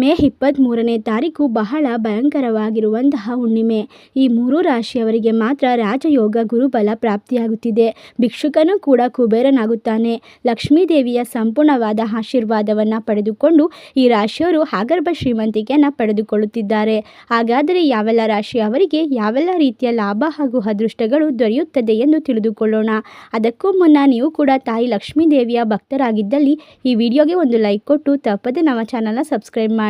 ಮೇ ಇಪ್ಪತ್ತ್ಮೂರನೇ ತಾರೀಕು ಬಹಳ ಭಯಂಕರವಾಗಿರುವಂತಹ ಹುಣ್ಣಿಮೆ. ಈ ಮೂರು ರಾಶಿಯವರಿಗೆ ಮಾತ್ರ ರಾಜಯೋಗ ಗುರುಬಲ ಪ್ರಾಪ್ತಿಯಾಗುತ್ತಿದೆ. ಭಿಕ್ಷುಕನೂ ಕೂಡ ಕುಬೇರನಾಗುತ್ತಾನೆ. ಲಕ್ಷ್ಮೀದೇವಿಯ ಸಂಪೂರ್ಣವಾದ ಆಶೀರ್ವಾದವನ್ನು ಪಡೆದುಕೊಂಡು ಈ ರಾಶಿಯವರು ಆಗರ್ಭ ಶ್ರೀಮಂತಿಕೆಯನ್ನು ಪಡೆದುಕೊಳ್ಳುತ್ತಿದ್ದಾರೆ. ಹಾಗಾದರೆ ಯಾವೆಲ್ಲ ರಾಶಿಯವರಿಗೆ ಯಾವೆಲ್ಲ ರೀತಿಯ ಲಾಭ ಹಾಗೂ ಅದೃಷ್ಟಗಳು ದೊರೆಯುತ್ತದೆ ಎಂದು ತಿಳಿದುಕೊಳ್ಳೋಣ. ಅದಕ್ಕೂ ಮುನ್ನ ನೀವು ಕೂಡ ತಾಯಿ ಲಕ್ಷ್ಮೀದೇವಿಯ ಭಕ್ತರಾಗಿದ್ದಲ್ಲಿ ಈ ವಿಡಿಯೋಗೆ ಒಂದು ಲೈಕ್ ಕೊಟ್ಟು ತಪ್ಪದೆ ನಮ್ಮ ಚಾನಲ್ನ ಸಬ್ಸ್ಕ್ರೈಬ್ ಮಾಡಿ.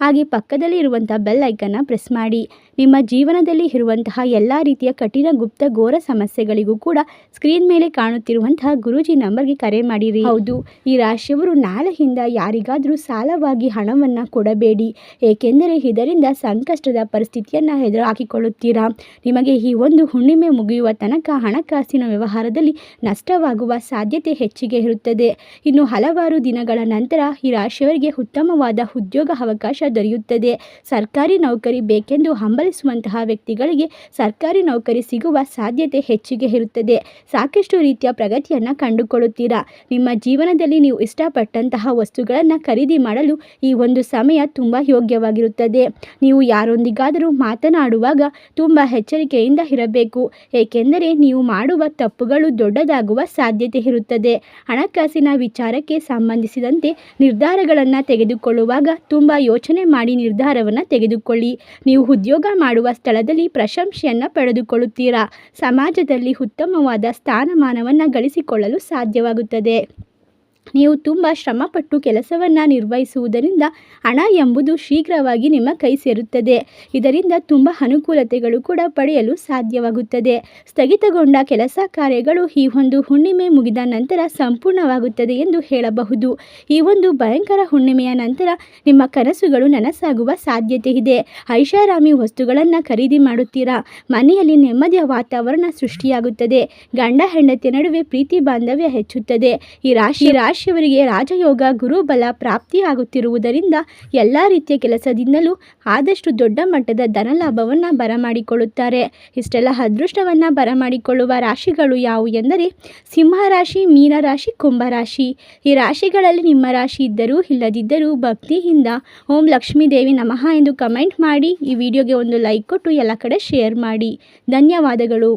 ಹಾಗೆ ಪಕ್ಕದಲ್ಲಿ ಇರುವಂತಹ ಬೆಲ್ ಐಕನ್ನ ಪ್ರೆಸ್ ಮಾಡಿ. ನಿಮ್ಮ ಜೀವನದಲ್ಲಿ ಇರುವಂತಹ ಎಲ್ಲ ರೀತಿಯ ಕಠಿಣ ಗುಪ್ತ ಘೋರ ಸಮಸ್ಯೆಗಳಿಗೂ ಕೂಡ ಸ್ಕ್ರೀನ್ ಮೇಲೆ ಕಾಣುತ್ತಿರುವಂತಹ ಗುರೂಜಿ ನಂಬರ್ಗೆ ಕರೆ ಮಾಡಿರಿ. ಹೌದು, ಈ ರಾಶಿಯವರು ನಾಳೆಯಿಂದ ಯಾರಿಗಾದರೂ ಸಾಲವಾಗಿ ಹಣವನ್ನು ಕೊಡಬೇಡಿ. ಏಕೆಂದರೆ ಇದರಿಂದ ಸಂಕಷ್ಟದ ಪರಿಸ್ಥಿತಿಯನ್ನು ಎದುರು ಹಾಕಿಕೊಳ್ಳುತ್ತೀರಾ ನಿಮಗೆ ಈ ಒಂದು ಹುಣ್ಣಿಮೆ ಮುಗಿಯುವ ತನಕ ಹಣಕಾಸಿನ ವ್ಯವಹಾರದಲ್ಲಿ ನಷ್ಟವಾಗುವ ಸಾಧ್ಯತೆ ಹೆಚ್ಚಿಗೆ ಇರುತ್ತದೆ. ಇನ್ನು ಹಲವಾರು ದಿನಗಳ ನಂತರ ಈ ರಾಶಿಯವರಿಗೆ ಉತ್ತಮವಾದ ಉದ್ಯೋಗ ಅವಕಾಶ ದೊರೆಯುತ್ತದೆ. ಸರ್ಕಾರಿ ನೌಕರಿ ಬೇಕೆಂದು ಹಂಬಲಿಸುವಂತಹ ವ್ಯಕ್ತಿಗಳಿಗೆ ಸರ್ಕಾರಿ ನೌಕರಿ ಸಿಗುವ ಸಾಧ್ಯತೆ ಹೆಚ್ಚಿಗೆ ಇರುತ್ತದೆ. ಸಾಕಷ್ಟು ರೀತಿಯ ಪ್ರಗತಿಯನ್ನು ಕಂಡುಕೊಳ್ಳುತ್ತೀರಾ? ನಿಮ್ಮ ಜೀವನದಲ್ಲಿ ನೀವು ಇಷ್ಟಪಟ್ಟಂತಹ ವಸ್ತುಗಳನ್ನು ಖರೀದಿ ಮಾಡಲು ಈ ಒಂದು ಸಮಯ ತುಂಬ ಯೋಗ್ಯವಾಗಿರುತ್ತದೆ. ನೀವು ಯಾರೊಂದಿಗಾದರೂ ಮಾತನಾಡುವಾಗ ತುಂಬ ಎಚ್ಚರಿಕೆಯಿಂದ ಇರಬೇಕು. ಏಕೆಂದರೆ ನೀವು ಮಾಡುವ ತಪ್ಪುಗಳು ದೊಡ್ಡದಾಗುವ ಸಾಧ್ಯತೆ ಇರುತ್ತದೆ. ಹಣಕಾಸಿನ ವಿಚಾರಕ್ಕೆ ಸಂಬಂಧಿಸಿದಂತೆ ನಿರ್ಧಾರಗಳನ್ನು ತೆಗೆದುಕೊಳ್ಳುವಾಗ ತುಂಬ ಯೋಚನೆ ಮಾಡಿ ನಿರ್ಧಾರವನ್ನು ತೆಗೆದುಕೊಳ್ಳಿ. ನೀವು ಉದ್ಯೋಗ ಮಾಡುವ ಸ್ಥಳದಲ್ಲಿ ಪ್ರಶಂಸೆಯನ್ನು ಪಡೆದುಕೊಳ್ಳುತ್ತೀರಾ? ಸಮಾಜದಲ್ಲಿ ಉತ್ತಮವಾದ ಸ್ಥಾನಮಾನವನ್ನು ಗಳಿಸಿಕೊಳ್ಳಲು ಸಾಧ್ಯವಾಗುತ್ತದೆ. ನೀವು ತುಂಬ ಶ್ರಮಪಟ್ಟು ಕೆಲಸವನ್ನು ನಿರ್ವಹಿಸುವುದರಿಂದ ಹಣ ಎಂಬುದು ಶೀಘ್ರವಾಗಿ ನಿಮ್ಮ ಕೈ ಸೇರುತ್ತದೆ. ಇದರಿಂದ ತುಂಬ ಅನುಕೂಲತೆಗಳು ಕೂಡ ಪಡೆಯಲು ಸಾಧ್ಯವಾಗುತ್ತದೆ. ಸ್ಥಗಿತಗೊಂಡ ಕೆಲಸ ಕಾರ್ಯಗಳು ಈ ಒಂದು ಹುಣ್ಣಿಮೆ ಮುಗಿದ ನಂತರ ಸಂಪೂರ್ಣವಾಗುತ್ತದೆ ಎಂದು ಹೇಳಬಹುದು. ಈ ಒಂದು ಭಯಂಕರ ಹುಣ್ಣಿಮೆಯ ನಂತರ ನಿಮ್ಮ ಕನಸುಗಳು ನನಸಾಗುವ ಸಾಧ್ಯತೆ ಇದೆ. ಐಷಾರಾಮಿ ವಸ್ತುಗಳನ್ನು ಖರೀದಿ ಮಾಡುತ್ತೀರಾ? ಮನೆಯಲ್ಲಿ ನೆಮ್ಮದಿಯ ವಾತಾವರಣ ಸೃಷ್ಟಿಯಾಗುತ್ತದೆ. ಗಂಡ ಹೆಂಡತಿಯ ನಡುವೆ ಪ್ರೀತಿ ಬಾಂಧವ್ಯ ಹೆಚ್ಚುತ್ತದೆ. ಈ ರಾಶಿ ರಾಶಿಯವರಿಗೆ ರಾಜಯೋಗ, ಗುರುಬಲ ಪ್ರಾಪ್ತಿಯಾಗುತ್ತಿರುವುದರಿಂದ ಎಲ್ಲ ರೀತಿಯ ಕೆಲಸದಿಂದಲೂ ಆದಷ್ಟು ದೊಡ್ಡ ಮಟ್ಟದ ಧನಲಾಭವನ್ನು ಬರಮಾಡಿಕೊಳ್ಳುತ್ತಾರೆ. ಇಷ್ಟೆಲ್ಲ ಅದೃಷ್ಟವನ್ನು ಬರಮಾಡಿಕೊಳ್ಳುವ ರಾಶಿಗಳು ಯಾವುವು ಎಂದರೆ ಸಿಂಹರಾಶಿ ಮೀನರಾಶಿ ಕುಂಭರಾಶಿ ಈ ರಾಶಿಗಳಲ್ಲಿ ನಿಮ್ಮ ರಾಶಿ ಇದ್ದರೂ ಇಲ್ಲದಿದ್ದರೂ ಭಕ್ತಿಯಿಂದ ಓಂ ಲಕ್ಷ್ಮೀದೇವಿ ನಮಃ ಎಂದು ಕಮೆಂಟ್ ಮಾಡಿ. ಈ ವಿಡಿಯೋಗೆ ಒಂದು ಲೈಕ್ ಕೊಟ್ಟು ಎಲ್ಲ ಕಡೆ ಶೇರ್ ಮಾಡಿ. ಧನ್ಯವಾದಗಳು.